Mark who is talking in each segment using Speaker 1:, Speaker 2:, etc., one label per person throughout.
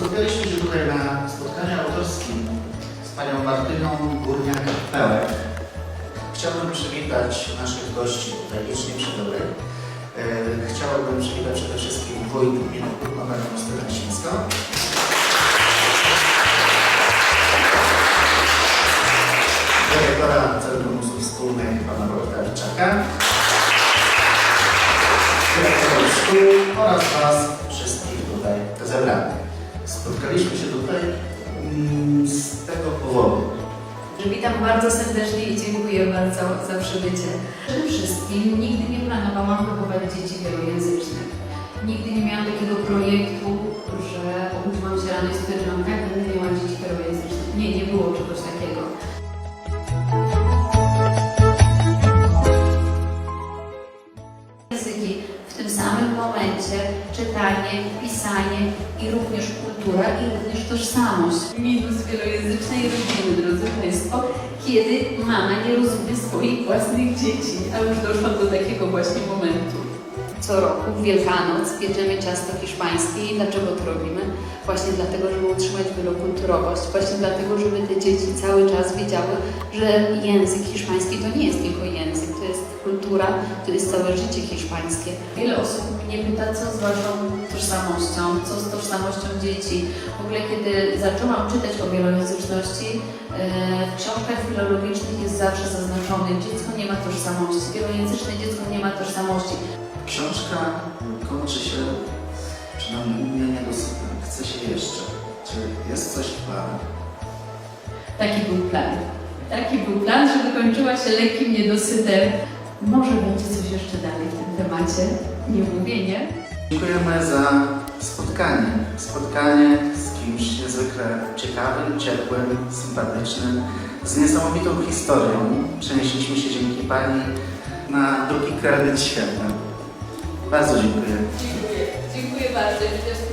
Speaker 1: Spotkaliśmy się tutaj na spotkaniu autorskim z panią Martyną Górniak-Pełek. Chciałbym przywitać naszych gości tutaj licznie przy dobrej. E, Chciałbym przywitać przede wszystkim wójt gminy Kutno, panią Justynę. Dyrektora Centrum Usług Wspólnych pana Wojtka Wiczaka. Dyrektorów szkół oraz Was wszystkich tutaj zebranych. Spotkaliśmy się tutaj mm, z tego powodu,
Speaker 2: Witam bardzo serdecznie i dziękuję bardzo za przybycie. Przede wszystkim nigdy nie planowałam wychować dzieci wielojęzycznych. Nigdy nie miałam takiego projektu, że obudziłam się rano i stwierdziłam, tak, będę miała dzieci wielojęzycznych. Nie, nie było czegoś takiego. Momencie, czytanie, pisanie i również kultura i również tożsamość. Minus wielojęzycznej rodziny, drodzy Państwo, kiedy mama nie rozumie swoich własnych dzieci, a już doszłam do takiego właśnie momentu. Co roku w Wielkanoc pieczemy ciasto hiszpańskie i dlaczego to robimy? Właśnie dlatego, żeby utrzymać wielokulturowość, właśnie dlatego, żeby te dzieci cały czas wiedziały, że język hiszpański to nie jest tylko język, to jest kultura, to jest całe życie hiszpańskie. Wiele osób mnie pyta, co z Waszą tożsamością, co z tożsamością dzieci. W ogóle, kiedy zaczęłam czytać o wielojęzyczności, e, w książkach filologicznych jest zawsze zaznaczone, dziecko nie ma tożsamości, wielojęzyczne dziecko nie ma tożsamości.
Speaker 1: Książka kończy się, przynajmniej u mnie niedosytem. Chce się jeszcze. Czy jest coś w planach?
Speaker 2: Taki był plan. Taki był plan, żeby kończyła się lekkim niedosytem. Może będzie coś jeszcze dalej w tym temacie. Nie mówię, nie?
Speaker 1: Dziękujemy za spotkanie. Spotkanie z kimś niezwykle ciekawym, ciepłym, sympatycznym, z niesamowitą historią. Przenieśliśmy się dzięki Pani na drugi kredyt świata. Bardzo dziękuję.
Speaker 2: Dziękuję. Dziękuję bardzo.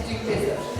Speaker 2: Dziękuję za wszystko.